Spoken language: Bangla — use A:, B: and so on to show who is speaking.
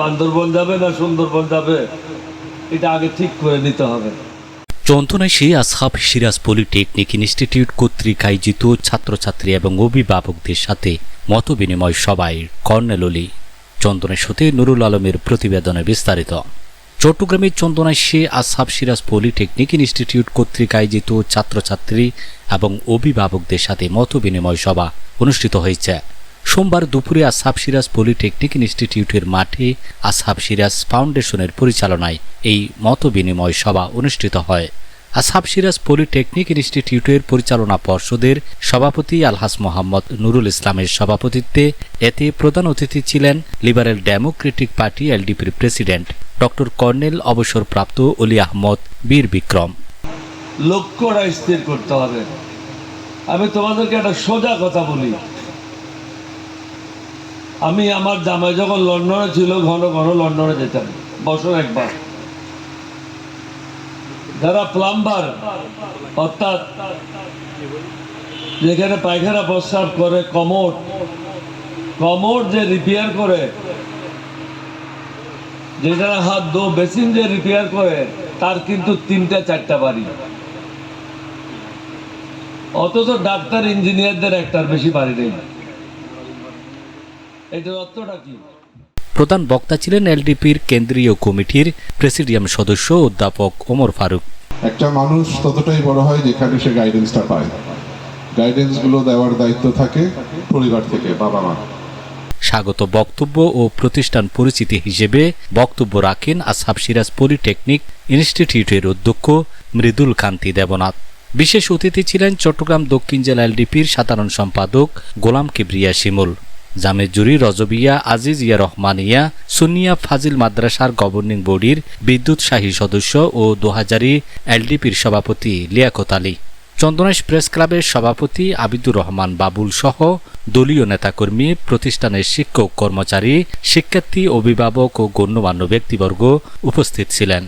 A: বান্দরবন যাবে না সুন্দরবন যাবে, এটা আগে ঠিক করে নিতে হবে।
B: চন্দনাইশে আসহাব সিরাজ পলিটেকনিক ইনস্টিটিউট কর্তৃক আয়োজিত ছাত্রছাত্রী এবং অভিভাবকদের সাথে মতবিনিময় সভায় কর্নেল অলি চন্দনের সাথে নুরুল আলমের প্রতিবেদনে বিস্তারিত। চট্টগ্রামের চন্দনাইশে আসহাব সিরাজ পলিটেকনিক ইনস্টিটিউট কর্তৃক আয়োজিত ছাত্রছাত্রী এবং অভিভাবকদের সাথে মতবিনিময় সভা অনুষ্ঠিত হয়েছে। সোমবার দুপুরে আসহাব সিরাজ পলিটেকনিক ইনস্টিটিউটের মাঠে আসহাব সিরাজ ফাউন্ডেশনের পরিচালনায় এই মতবিনিময় সভা অনুষ্ঠিত হয়। আসহাব সিরাজ পলিটেকনিক ইনস্টিটিউটের পরিচালনা পর্ষদের সভাপতি আলহাস মোহাম্মদ নুরুল ইসলামের সভাপতিত্বে এতে প্রধান অতিথি ছিলেন লিবারেল ডেমোক্রেটিক পার্টি এলডিপির প্রেসিডেন্ট ডক্টর কর্নেল অবসরপ্রাপ্ত অলি আহমদ বীর বিক্রম।
A: লক্ষ্যটা স্থির করতে হবে। আমি তোমাদেরকে একটা সোজা কথা বলি। আমি আমার জামাই যখন লন্ডনে ছিল, ঘন ঘন লন্ডনে যেতাম, বছর একবার। যারা প্লাম্বার, অর্থাৎ যেখানে পায়খানা, প্রস্রাব করে, কমোড কমোড যে রিপেয়ার করে যেটা হাত দো বেসিন যে রিপেয়ার করে, তার কিন্তু তিনটা, চারটা বাড়ি। অথচ ডাক্তার ইঞ্জিনিয়ারদের একটার বেশি বাড়ি নেই। এটার অর্থটা কি?
B: প্রধান বক্তা ছিলেন এলডিপির কেন্দ্রীয় কমিটির প্রেসিডিয়াম সদস্য অধ্যাপক ওমর ফারুক।
C: একটা মানুষ ততটাই বড় হয় যেখানে সে গাইডেন্সটা পায়। গাইডেন্সগুলো দেওয়ার দায়িত্ব থাকে পরিবার থেকে বাবা মা।
B: স্বাগত বক্তব্য ও প্রতিষ্ঠান পরিচিতি হিসেবে বক্তব্য রাখেন আসহাব সিরাজ পলিটেকনিক ইনস্টিটিউটের অধ্যক্ষ মৃদুল কান্তি দেবনাথ। বিশেষ অতিথি ছিলেন চট্টগ্রাম দক্ষিণ জেলা এলডিপির সাধারণ সম্পাদক গোলাম কিবরিয়া শিমুল। জামেজুরি রজবিয়া, আজিজ ইয়া রহমানিয়া সুনিয়া ফাজিল মাদ্রাসার গভর্নিং বডির বিদ্যুৎ শাহী সদস্য ও দোহাজারি এলডিপির সভাপতি লিয়াকত আলী। চন্দনেশ প্রেস ক্লাবের সভাপতি আবিদুর রহমান বাবুল সহ দলীয় নেতাকর্মী, প্রতিষ্ঠানের শিক্ষক কর্মচারী, শিক্ষার্থী, অভিভাবক ও গণ্যমান্য ব্যক্তিবর্গ উপস্থিত ছিলেন।